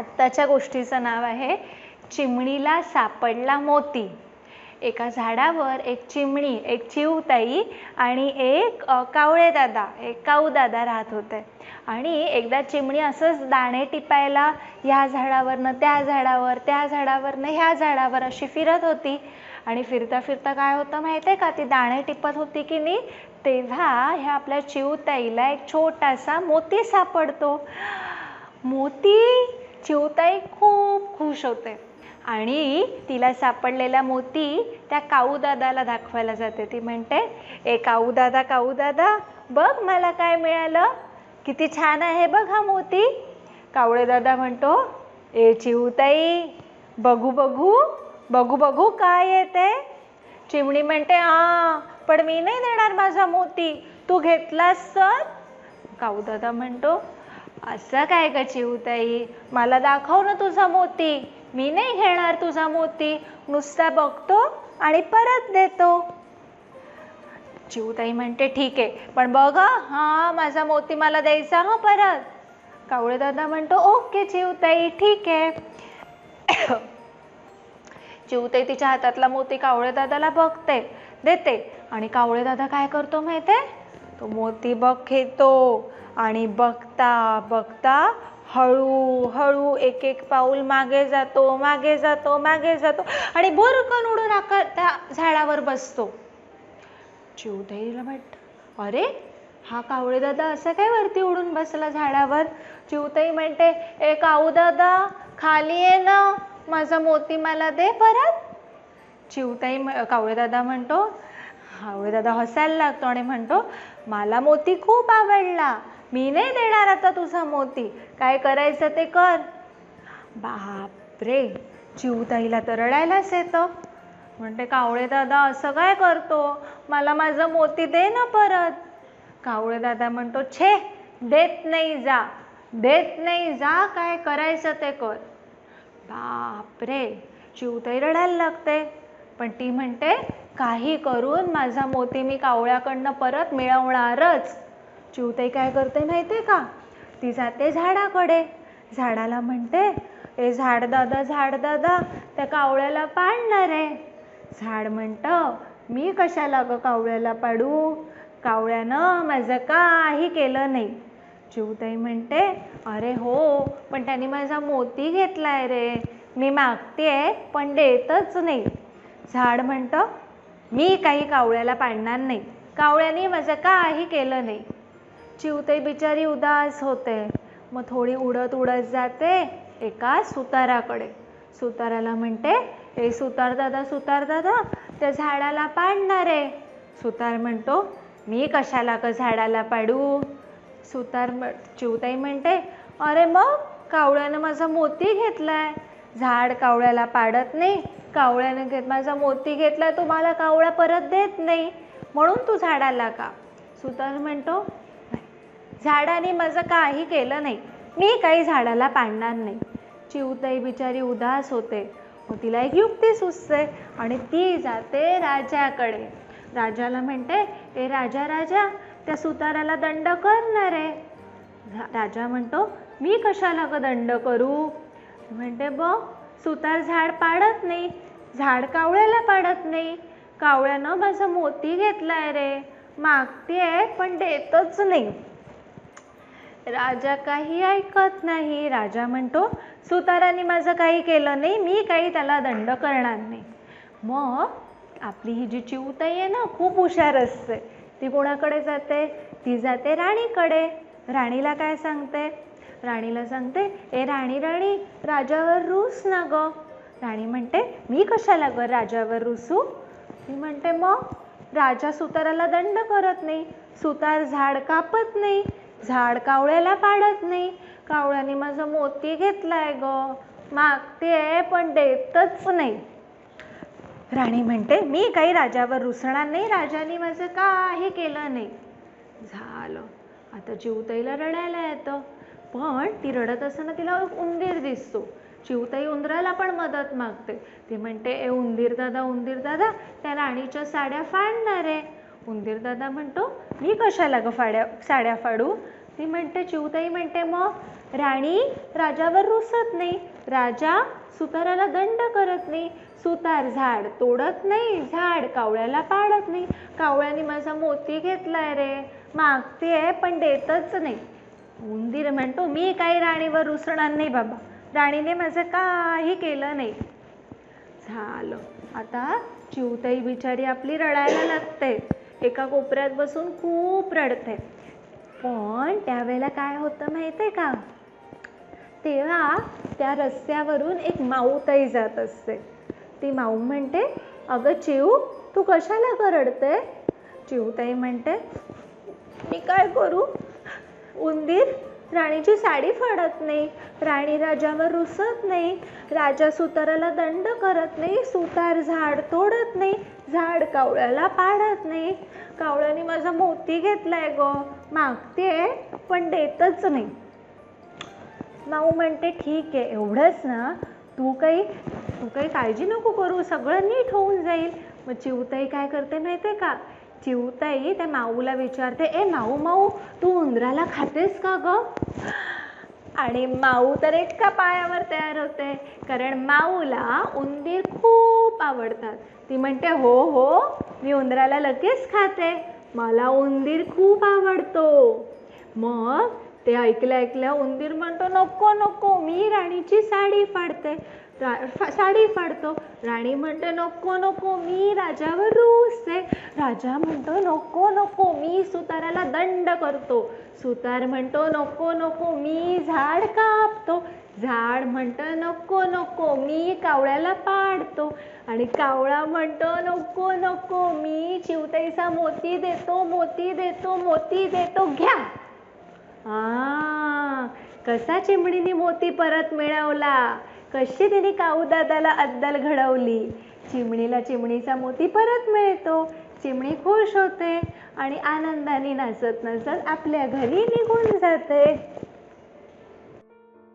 आत्ताच्या गोष्टीचं नाव आहे चिमणीला सापडला मोती. एका झाडावर एक चिमणी एक चिवताई आणि एक कावळे दादा एक काऊ दादा राहत होते. आणि एकदा चिमणी असंच दाणे टिपायला ह्या झाडावरनं त्या झाडावर त्या झाडावरनं ह्या झाडावर अशी फिरत होती. आणि फिरता फिरता काय होतं माहिती आहे का? ती दाणे टिपत होती की नाही? तेव्हा ह्या आपल्या चिवताईला एक छोटासा मोती सापडतो. मोती चिवताई खूप खुश होते. आणि तिला सापडलेला मोती त्या काऊ दादाला दाखवायला जाते. ती म्हणते ए काऊ दादा काऊ दादा बघ मला काय मिळालं. किती छान आहे बघ हा मोती. कावळे दादा म्हणतो ए चिवताई बघू बघू बघू बघू काय येते. चिमणी म्हणते हा पण मी नाही देणार माझा मोती. तू घेतलास तर? काऊ दादा म्हणतो असं काय का चिवताई मला दाखव ना तुझा मोती. मी नाही घेणार तुझा मोती. नुसता बघतो आणि परत देतो. चिवताई म्हणते ठीक आहे पण बघ हा माझा मोती मला द्यायचा हा परत. कावळे दादा म्हणतो ओके चिवताई ठीक आहे. चिवताई तिच्या हातातला मोती कावळे दादाला बघते देते. आणि कावळे दादा काय करतो माहिती तो मोती बघ घेतो. आणि बघता बघता हळू हळू एक एक पाऊल मागे जातो मागे जातो मागे जातो आणि बोरकन उडून आकार त्या झाडावर बसतो. जीवधैर्य वाटत. अरे हा कावळे दादा असं काय वरती उडून बसला झाडावर? जीवताई म्हणते ए काऊ दादा खाली ये ना माझा मोती मला दे परत. जीवताई कावळे दादा म्हणतो कावळे दादा हसायला लागतो आणि म्हणतो मला मोती खूप आवडला. मी नाही देणार आता तुझा मोती. काय करायचं ते कर. बापरे चिवताईला तर रडायलाच येतं. म्हणते कावळे दादा असं काय करतो? मला माझं मोती दे ना परत. कावळे दादा म्हणतो छे देत नाही जा. देत नाही जा काय करायचं ते कर. बापरे चिवताई रडायला लागते. पण ती म्हणते काही करून माझा मोती मी कावळ्याकडनं परत मिळवणारच. चिवताई काय करते माहिती आहे का? ती जाते झाडाकडे. झाडाला म्हणते ए झाड दादा झाड दादा त्या कावळ्याला पाडणार आहे झाड म्हणतं मी कशाला ग कावळ्याला पाडू? कावळ्यानं माझं काही केलं नाही. चिवताई म्हणते अरे हो पण त्याने माझा मोती घेतलाय रे. मी मागते पण देतच नाही. झाड म्हणतं मी काही कावळ्याला पाडणार नाही. कावळ्याने माझं काही केलं नाही. चिवताई बिचारी उदास होते. मग थोडी उडत उडत जाते एका सुताराकडे. सुताराला म्हणते हे सुतार दादा सुतार दादा त्या झाडाला पाडणार आहे सुतार म्हणतो मी कशाला क झाडाला पाडू? सुतार म चिवताई म्हणते अरे मग कावळ्यानं माझा मोती घेतलाय. झाड कावळ्याला पाडत नाही. कावळ्यानं घेत माझा मोती घेतलाय तो मला कावळा परत देत नाही. म्हणून तू झाडाला का? सुतार म्हणतो झाडाने माझं काही केलं नाही. मी काही झाडाला पाडणार नाही. चिवताई बिचारी उदास होते. मग तिला एक युक्ती सुचते आणि ती जाते राजाकडे. राजाला म्हणते ए राजा राजा त्या सुताराला दंड करणार आहे राजा म्हणतो मी कशाला ग दंड करू? म्हणते बघ सुतार झाड पाडत नाही. झाड कावळ्याला पाडत नाही. कावळ्यानं माझा मोती घेतलाय रे. मागतेय पण देतच नाही. राजा काही ऐकत नाही. राजा म्हणतो सुताराने माझं काही केलं नाही मी काही त्याला दंड करणार नाही. मग आपली ही जी चिवताई आहे ना खूप हुशार असते. ती कोणाकडे जाते? ती जाते राणीकडे. राणीला काय सांगते? राणीला सांगते ए राणी राणी राजावर रूस ना ग. राणी म्हणते मी कशाला ग राजावर रुसू? ती म्हणते मग राजा सुताराला दंड करत नाही. सुतार झाड कापत नाही. झाड कावळ्याला पाडत नाही. कावळ्याने माझं मोती घेतलाय ग. मागते पण देतच नाही. राणी म्हणते मी काही राजावर रुसणार नाही. राजाने माझं काही केलं नाही. झालं. आता चिवताईला रडायला येतं. पण ती रडत असताना तिला एक उंदीर दिसतो. चिवताई उंदराला पण मदत मागते. ती म्हणते ए उंदीर दादा उंदीर दादा त्या राणीच्या साड्या फाडणार. आहे उंदीर दादा म्हणतो मी कशाला ग फाड्या साड्या फाडू? ती म्हणते चिवताई म्हणते मग राणी राजावर रुसत नाही. राजा सुताराला दंड करत नाही. सुतार झाड तोडत नाही. झाड कावळ्याला पाडत नाही. कावळ्याने माझा मोती घेतलाय रे. मागते पण देतच नाही. उंदीर म्हणतो मी काही राणीवर रुसणार नाही बाबा. राणीने माझं काही केलं नाही. झालं. आता चिवताई बिचारी आपली रडायला लागते. एका कोपऱ्यात बसून खूप रडते. पण त्यावेळेला काय होतं माहिती आहे का? तेव्हा त्या रस्त्यावरून एक माऊताई जात असते. ती माऊ म्हणते अगं चिऊ तू कशाला करडते रडते? म्हणते मी काय करू? उंदीर राणीची साडी फाडत नाही राणी राजावर रुसत नाही राजा सुताराला दंड करत नाही सुतार झाड तोडत नाही झाड कावळ्याला पाडत नाही. कावळ्याने माझा मोती घेतलाय ग मागते पण देतच नाही. माऊ म्हणते ठीक आहे एवढंच ना. तू काही तू काही काळजी नको करू सगळं नीट होऊन जाईल. मग चिवताई काय करते माहिती आहे का? चिवताई त्या माऊला विचारते ए माऊ माऊ तू उंदराला खातेस का ग? आणि माऊ तर एका पायावर तयार होते कारण माऊला उंदीर खूप आवडतात. ती म्हणते हो हो मी उंदराला लगेच खाते मला उंदीर खूप आवडतो. मग ते ऐकल्या ऐकल्या उंदीर म्हणतो नको नको मी राणीची साडी फाडते. रा फा- साडी फाडतो. राणी म्हणते नको नको मी राजावर रुसते. राजा म्हणतो नको नको मी सुताराला दंड करतो. सुतार म्हणतो नको नको मी झाड कापतो. झाड म्हणतं नको नको मी कावळ्याला पाडतो. आणि कावळा म्हणतो नको नको मी चिवताईचा मोती देतो मोती देतो मोती देतो घ्या. आ कसा चिमणीने मोती परत मिळवला? कशी तिने काऊदादाला अद्दल घडवली? चिमणीला चिमणीचा मोती परत मिळतो. चिमणी खुश होते आणि आनंदाने नाचत नाचत आपल्या घरी निघून जाते.